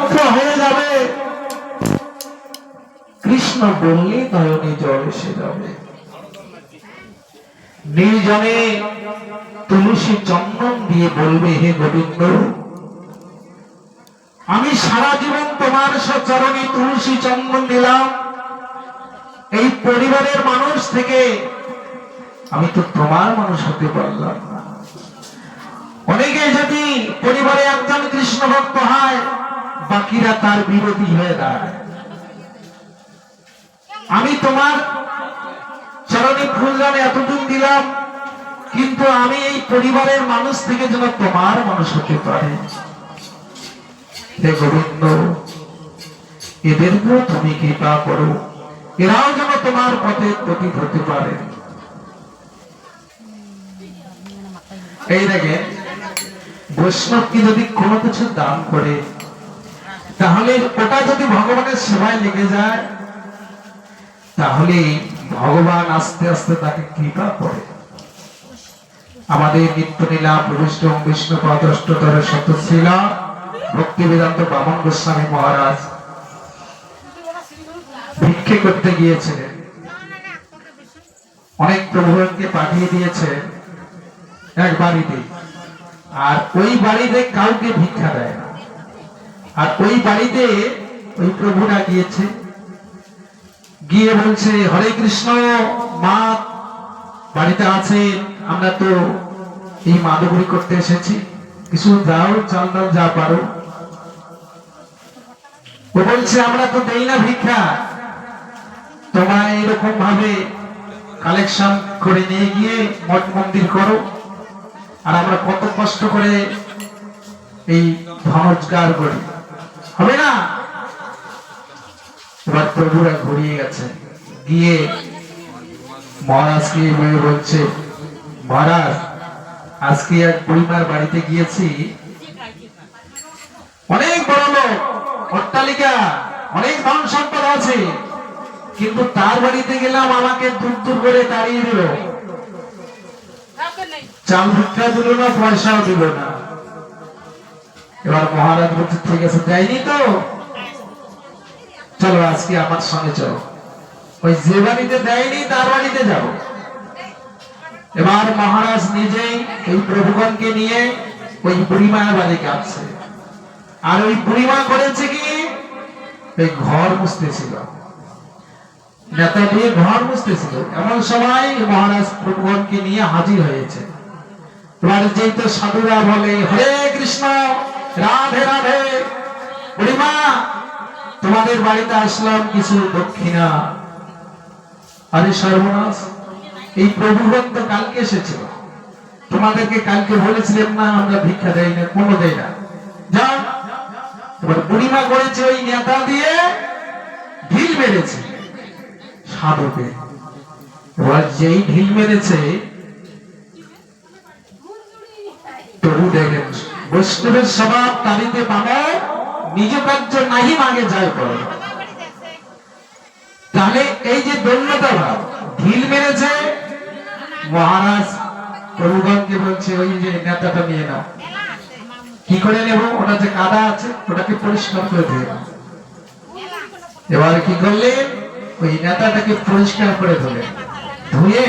মুক্ত হয়ে যাবে। কৃষ্ণ বললে নয়নে জল এসে যাবে। নির্জনে তুলসী চন্দন দিয়ে বলবে, হে গোবিন্দ, আমি সারা জীবন তোমার সচরণে তুলসী চন্দন দিলাম এই পরিবারের মানুষ থেকে আমি তো তোমার মানুষ হতে পারলাম না। অনেকে যদি পরিবারে একজন কৃষ্ণ ভক্ত হয় বাকিরা তার বিরোধী হয়ে দাঁড়ায়। আমি তোমার চরণে ফুলদানে এতদিন দিলাম, কিন্তু আমি এই পরিবারের মানুষ থেকে যেন তোমার মানুষ হতে পারে। হে গোবিন্দ এদেরকেও তুমি কৃপা করো। এরাও যেন তোমার পথে প্রতীক হতে পারে। এই দেখেন বৈষ্ণব কি যদি কোনো কিছু দান করে তাহলে ওটা যদি ভগবানের সেবায় লেগে যায়, তাহলে ভগবান আস্তে আস্তে তাকে কৃপা করে। আমাদের নিত্য নীলা প্রবিষ্ট বিষ্ণু পদষ্টতর সত্যশীলা ভক্তি বেদান্ত বামন গোস্বামী মহারাজ ভিক্ষে করতে গিয়েছিলেন। অনেক প্রভুকে পাঠিয়ে দিয়েছে এক বাড়িতে। আর ওই বাড়িতে কাউকে ভিক্ষা দেয় না। আর ওই বাড়িতে ওই প্রভুরা গিয়েছে। গিয়ে বলছে, হরে কৃষ্ণ, মা বাড়িতে আছে, আমরা তো এই মাদুগুড়ি করতে এসেছি। কিছু দাও, চাল ডাল যা পারো। ও বলছে, আমরা তো দেই না ভিক্ষা। তোমায় এরকম ভাবে কালেকশন করে নিয়ে গিয়ে মঠ মন্দির করো। আর আমরা কত কষ্ট করে এই ধন রোজগার করি। হবে না? এবার প্রভুরা ঘুরিয়ে গেছে। গিয়ে মহারাজকে এভাবে বলছে মহারাজ আজকে এক পরিবার বাড়িতে গিয়েছি। অনেক বড় লোক অট্টালিকা অনেক ধন সম্পদ আছে। কিন্তু তার বাড়িতে গেলাম আমাকে দূর দূর করে দাঁড়িয়ে দিল। চাল ভিক্ষা দিল না পয়সাও দিল না। এবার মহারাজ বলছে ঠিক আছে দেয়নি তো? চলো আজকে আমার সঙ্গে চলো। ওই যে বাড়িতে দেয়নি তার বাড়িতে যাব। এবার মহারাজ নিজেই ওই প্রভুগণকে নিয়ে ওই বুড়িমার বাড়ি কাটছে আর ওই বুড়িমা করেছে কি? ওই ঘর নেতা দিয়ে ঘর মুছতেছিল। এমন সময় মহারাজ প্রভুগণকে নিয়ে হাজির হয়েছে। এবার যেই তো সাধুরা বলে হরে কৃষ্ণ রাধে রাধে বুড়িমা তোমাদের বাড়িতে আসলাম কিছু দক্ষিণা। আরে সর্বনাশ, এই প্রভুগণ কালকে এসেছিল তোমাদেরকে কালকে বলেছিলেন না, আমরা ভিক্ষা দেই না, কোনো দেই না। যাও করেছে ওই নেতা দিয়ে ঢিল মেরেছে, সাধুকে। যেই ঢিল মেরেছে প্রভু দেখেন, বৈষ্ণবের স্বভাব তারিতে পাবে নিজ কার্য নাহি মাগে যায় পড়ে তাহলে এই যে ভাব ঢিল মেরেছে, মহারাজ বলছে, ওই যে নেতাটা নিয়ে নাও। কি করে নেব? ওটা যে কাদা আছে, ওটাকে পরিষ্কার করে দিয়ে এবার কি করলেন ওই নেতাটাকে পরিষ্কার করে ধুলেন ধুয়ে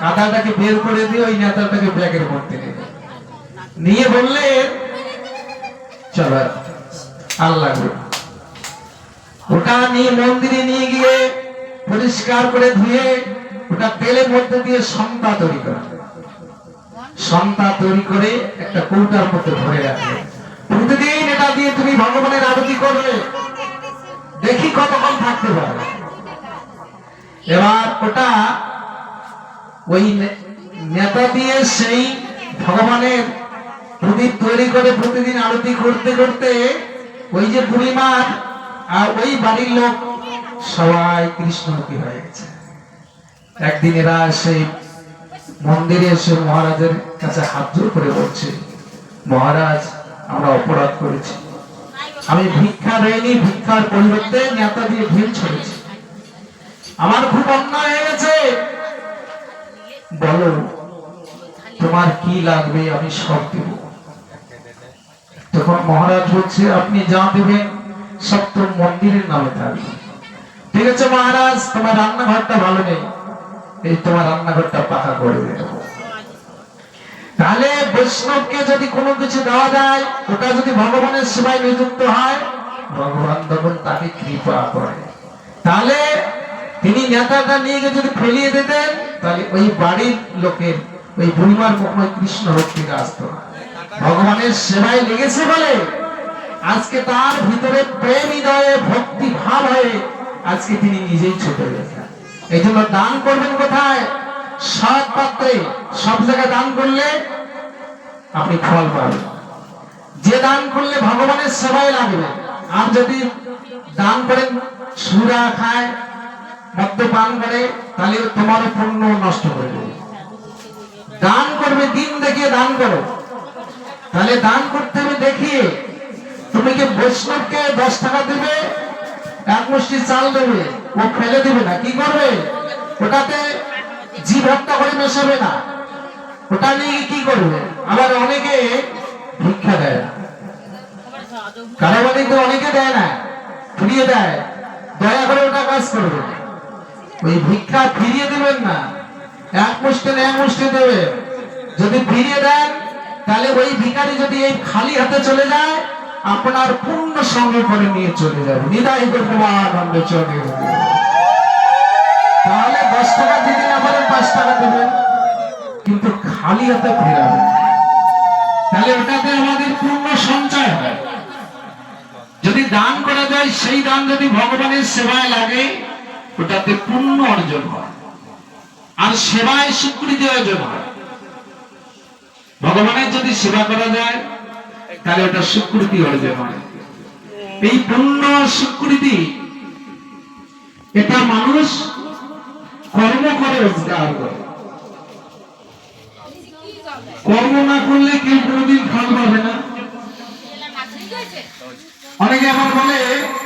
কাদাটাকে বের করে দিয়ে ওই নেতাটাকে ব্যাগের মধ্যে নিয়ে বললেন চলো আল্লাহ ওটা নিয়ে মন্দিরে নিয়ে গিয়ে পরিষ্কার করে ধুয়ে ওটা তেলের মধ্যে দিয়ে সন্তা তৈরি করা। সন্তা তৈরি করে একটা কৌটার মধ্যে ভরে রাখবে প্রতিদিন এটা দিয়ে তুমি ভগবানের আরতি করবে দেখি কতক্ষণ থাকতে পারবে এবার ওটা ওই নেতা দিয়ে সেই ভগবানের প্রদীপ তৈরি করে প্রতিদিন আরতি করতে করতে ওই যে বুড়িমার আর ওই বাড়ির লোক সবাই কৃষ্ণমুখী হয়ে গেছে। একদিন এরা এসে মন্দিরে এসে মহারাজের কাছে হাত জোর করে বলছে, মহারাজ, আমরা অপরাধ করেছি। আমি ভিক্ষা দেয়নি ভিক্ষার পরিবর্তে নেতা দিয়ে ঢিল ছড়েছি। আমার খুব অন্যায় হয়ে গেছে। বলো, তোমার কি লাগবে আমি সব দেব। তখন মহারাজ বলছে আপনি যা দেবেন সব তো মন্দিরের নামে থাকবে ঠিক আছে মহারাজ, তোমার রান্নাঘরটা ভালো নেই। এই তোমার রান্নাঘরটা পাকা করে দেবো। তাহলে বৈষ্ণবকে যদি কোনো কিছু দেওয়া যায়, ওটা যদি ভগবানের সেবায় নিযুক্ত হয়, ভগবান তখন তাকে কৃপা করে। তাহলে তিনি নেতাটা নিয়ে গিয়ে যদি ফেলিয়ে দিতেন, তাহলে ওই বাড়ির লোকের, ওই বুড়িমার কখনো কৃষ্ণ ভক্তিটা আসতো না ভগবানের সেবায় লেগেছে বলে আজকে তার ভিতরে প্রেম হৃদয়ে ভক্তি ভাব হয়ে আজকে তিনি নিজেই ছুটে গেছেন। এই জন্য দান করবেন কোথায়? সৎ পাত্রে। সব জায়গায় দান করলে আপনি ফল পাবেন। যে দান করলে ভগবানের সেবায় লাগবে। আর যদি দান করেন, সুরা খায়, মদ্যপান করে, তাহলে তোমার পুণ্য নষ্ট করে দেবে দান করবে, দিন দেখিয়ে দান করো। তাহলে দান করতে হবে দেখিয়ে তুমি কি বৈষ্ণবকে দশ টাকা দেবে? এক মুষ্টি চাল দেবে, ও ফেলে দেবে না, কি করবে? ওটাতে জীব হত্যা করে মেশাবে না। ওটা নিয়ে কি করবে? আবার অনেকে ভিক্ষা দেয় না। কারও তো অনেকে দেয় না, ফিরিয়ে দেয়। দয়া করে ওটা কাজ করবে। ওই ভিক্ষা ফিরিয়ে দেবেন না। এক মুষ্টি এক মুষ্টি দেবে। যদি ফিরিয়ে দেন তাহলে ওই ভিখারি যদি এই খালি হাতে চলে যায়, আপনার পূর্ণ সঙ্গে করে নিয়ে চলে যাবে। নিদায় আনন্দ চলে তাহলে দশ টাকা দিতে না পারেন পাঁচ টাকা দেবেন। কিন্তু খালি হাতে ফেরাবেন তাহলে ওটাতে আমাদের পূর্ণ সঞ্চয় হয়। যদি দান করা যায়, সেই দান যদি ভগবানের সেবায় লাগে, ওটাতে পূর্ণ অর্জন হয়। আর সেবায় স্বীকৃতি অর্জন হয়। ভগবানের যদি সেবা করা যায়, তাহলে ওটা স্বীকৃতি অর্জন হয় এই পূর্ণ স্বীকৃতি, এটা মানুষ কর্ম করে রোজগার করে। কর্ম না করলে কেউ কোনোদিন ফল পাবে না। অনেকে আবার বলে